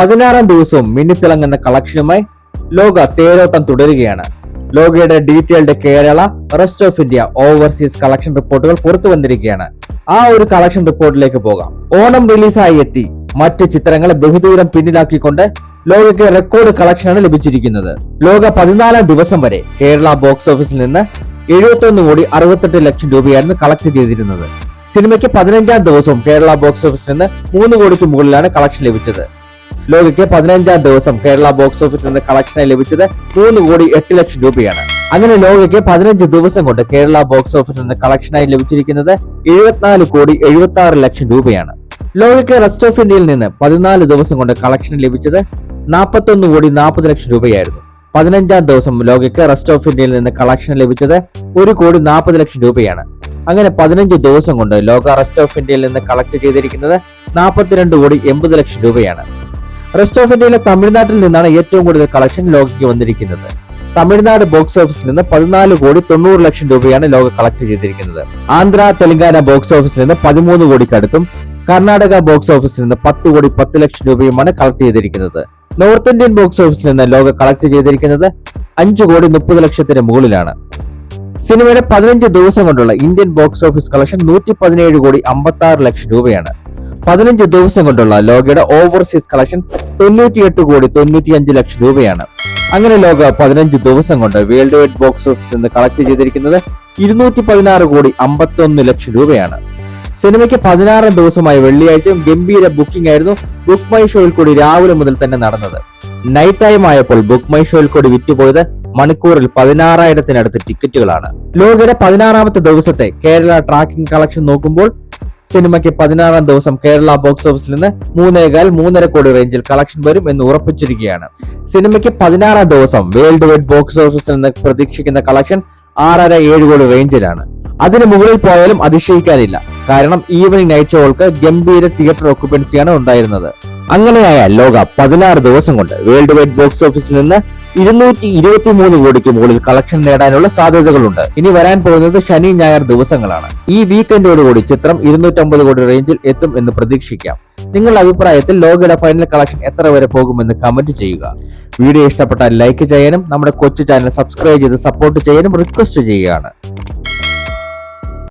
പതിനാറാം ദിവസവും മിന്നിത്തിളങ്ങുന്ന കളക്ഷനുമായി ലോക തേരോട്ടം തുടരുകയാണ്. ലോകയുടെ detailed Kerala rest of India overseas collection റിപ്പോർട്ടുകൾ പുറത്തു വന്നിരിക്കുകയാണ്. ആ ഒരു കളക്ഷൻ റിപ്പോർട്ടിലേക്ക് പോകാം. ഓണം റിലീസായി എത്തി. മറ്റ് ചിത്രങ്ങളെ ബഹുദൂരം പിന്നിലാക്കിക്കൊണ്ട് ലോകയ്ക്ക് റെക്കോർഡ് കളക്ഷനാണ് ലഭിച്ചിരിക്കുന്നത്. ലോക പതിനാലാം ദിവസം വരെ കേരള ബോക്സ് ഓഫീസിൽ നിന്ന് എഴുപത്തൊന്ന് കോടി അറുപത്തെട്ട് ലക്ഷം രൂപയായിരുന്നു കളക്ട് ചെയ്തിരുന്നത്. സിനിമയ്ക്ക് പതിനഞ്ചാം ദിവസവും കേരള ബോക്സ് ഓഫീസിൽ നിന്ന് മൂന്ന് കോടിക്ക് മുകളിലാണ് കളക്ഷൻ ലഭിച്ചത്. ലോകയ്ക്ക് പതിനഞ്ചാം ദിവസം കേരള ബോക്സ് ഓഫീസിൽ നിന്ന് കളക്ഷനായി ലഭിച്ചത് മൂന്ന് കോടി എട്ട് ലക്ഷം രൂപയാണ്. അങ്ങനെ ലോകയ്ക്ക് പതിനഞ്ച് ദിവസം കൊണ്ട് കേരള ബോക്സ് ഓഫീസിൽ നിന്ന് കളക്ഷനായി ലഭിച്ചിരിക്കുന്നത് എഴുപത്തിനാല് കോടി എഴുപത്തി ആറ് ലക്ഷം രൂപയാണ്. ലോകയ്ക്ക് റെസ്റ്റ് ഓഫ് ഇന്ത്യയിൽ നിന്ന് പതിനാല് ദിവസം കൊണ്ട് കളക്ഷൻ ലഭിച്ചത് നാൽപ്പത്തൊന്ന് കോടി നാൽപ്പത് ലക്ഷം രൂപയായിരുന്നു. പതിനഞ്ചാം ദിവസം ലോകയ്ക്ക് റെസ്റ്റ് ഓഫ് ഇന്ത്യയിൽ നിന്ന് കളക്ഷൻ ലഭിച്ചത് ഒരു കോടി നാൽപ്പത് ലക്ഷം രൂപയാണ്. അങ്ങനെ പതിനഞ്ച് ദിവസം കൊണ്ട് ലോക റെസ്റ്റ് ഓഫ് ഇന്ത്യയിൽ നിന്ന് കളക്ട് ചെയ്തിരിക്കുന്നത് നാൽപ്പത്തിരണ്ട് കോടി എൺപത് ലക്ഷം രൂപയാണ്. റെസ്റ്റ് ഓഫ് ഇന്ത്യയിലെ തമിഴ്നാട്ടിൽ നിന്നാണ് ഏറ്റവും കൂടുതൽ കളക്ഷൻ ലോകയ്ക്ക് വന്നിരിക്കുന്നത്. തമിഴ്നാട് ബോക്സ് ഓഫീസിൽ നിന്ന് പതിനാല് കോടി തൊണ്ണൂറ് ലക്ഷം രൂപയാണ് ലോക കളക്ട് ചെയ്തിരിക്കുന്നത്. ആന്ധ്ര തെലങ്കാന ബോക്സ് ഓഫീസിൽ നിന്ന് പതിമൂന്ന് കോടിക്കടുത്തും കർണാടക ബോക്സ് ഓഫീസിൽ നിന്ന് പത്ത് കോടി പത്ത് ലക്ഷം രൂപയുമാണ് കളക്ട് ചെയ്തിരിക്കുന്നത്. നോർത്ത് ഇന്ത്യൻ ബോക്സ് ഓഫീസിൽ നിന്ന് ലോക കളക്ട് ചെയ്തിരിക്കുന്നത് അഞ്ച് കോടി മുപ്പത് ലക്ഷത്തിന് മുകളിലാണ്. സിനിമയുടെ പതിനഞ്ച് ദിവസം കൊണ്ടുള്ള ഇന്ത്യൻ ബോക്സ് ഓഫീസ് കളക്ഷൻ നൂറ്റി പതിനേഴ് കോടി അമ്പത്തി ആറ് ലക്ഷം രൂപയാണ്. പതിനഞ്ച് ദിവസം കൊണ്ടുള്ള ലോകയുടെ ഓവർസീസ് കളക്ഷൻ തൊണ്ണൂറ്റിയെട്ട് കോടി തൊണ്ണൂറ്റിയഞ്ച് ലക്ഷം രൂപയാണ്. അങ്ങനെ ലോക പതിനഞ്ച് ദിവസം കൊണ്ട് വേൾഡ് വൈഡ് ബോക്സ് ഓഫീസിൽ നിന്ന് കളക്ട് ചെയ്തിരിക്കുന്നത് ഇരുന്നൂറ്റി പതിനാറ് കോടി അമ്പത്തി ഒന്ന് ലക്ഷം രൂപയാണ്. സിനിമയ്ക്ക് പതിനാറാം ദിവസമായി വെള്ളിയാഴ്ചയും ഗംഭീര ബുക്കിംഗ് ആയിരുന്നു ബുക്ക് മൈ ഷോയിൽ കൂടി രാവിലെ മുതൽ തന്നെ നടന്നത്. നൈറ്റ് ടൈം ആയപ്പോൾ ബുക്ക് മൈ ഷോയിൽ കൂടി വിറ്റുപോയത് മണിക്കൂറിൽ പതിനാറായിരത്തിനടുത്ത് ടിക്കറ്റുകളാണ് ലോകയുടെ പതിനാറാമത്തെ ദിവസത്തെ കേരള ട്രാക്കിംഗ് കളക്ഷൻ നോക്കുമ്പോൾ സിനിമയ്ക്ക് പതിനാറാം ദിവസം കേരള ബോക്സ് ഓഫീസിൽ നിന്ന് മൂന്നേകാൽ മൂന്നര കോടി റേഞ്ചിൽ കളക്ഷൻ വരും എന്ന് ഉറപ്പിച്ചിരിക്കുകയാണ്. സിനിമയ്ക്ക് പതിനാറാം ദിവസം വേൾഡ് വൈഡ് ബോക്സ് ഓഫീസിൽ നിന്ന് പ്രതീക്ഷിക്കുന്ന കളക്ഷൻ ആറര ഏഴ് കോടി റേഞ്ചിലാണ്. അതിന് മുകളിൽ പോയാലും അതിശയിക്കാനില്ല. കാരണം ഈവനിങ് നൈറ്റ് ഷോകൾക്ക് ഗംഭീര തിയേറ്റർ ഓക്യുപ്പൻസിയാണ് ഉണ്ടായിരുന്നത്. അങ്ങനെയായാൽ ലോക പതിനാറ് ദിവസം കൊണ്ട് വേൾഡ് വൈഡ് ബോക്സ് ഓഫീസിൽ നിന്ന് ഇരുന്നൂറ്റി ഇരുപത്തി മൂന്ന് കോടിക്ക് മുകളിൽ കളക്ഷൻ നേടാനുള്ള സാധ്യതകളുണ്ട്. ഇനി വരാൻ പോകുന്നത് ശനി ഞായർ ദിവസങ്ങളാണ്. ഈ വീക്കെൻഡോടുകൂടി ചിത്രം ഇരുന്നൂറ്റമ്പത് കോടി റേഞ്ചിൽ എത്തും എന്ന് പ്രതീക്ഷിക്കാം. നിങ്ങളുടെ അഭിപ്രായത്തിൽ ലോകയുടെ ഫൈനൽ കളക്ഷൻ എത്ര വരെ പോകുമെന്ന് കമന്റ് ചെയ്യുക. വീഡിയോ ഇഷ്ടപ്പെട്ടാൽ ലൈക്ക് ചെയ്യാനും നമ്മുടെ കൊച്ചു ചാനൽ സബ്സ്ക്രൈബ് ചെയ്ത് സപ്പോർട്ട് ചെയ്യാനും റിക്വസ്റ്റ് ചെയ്യുകയാണ്.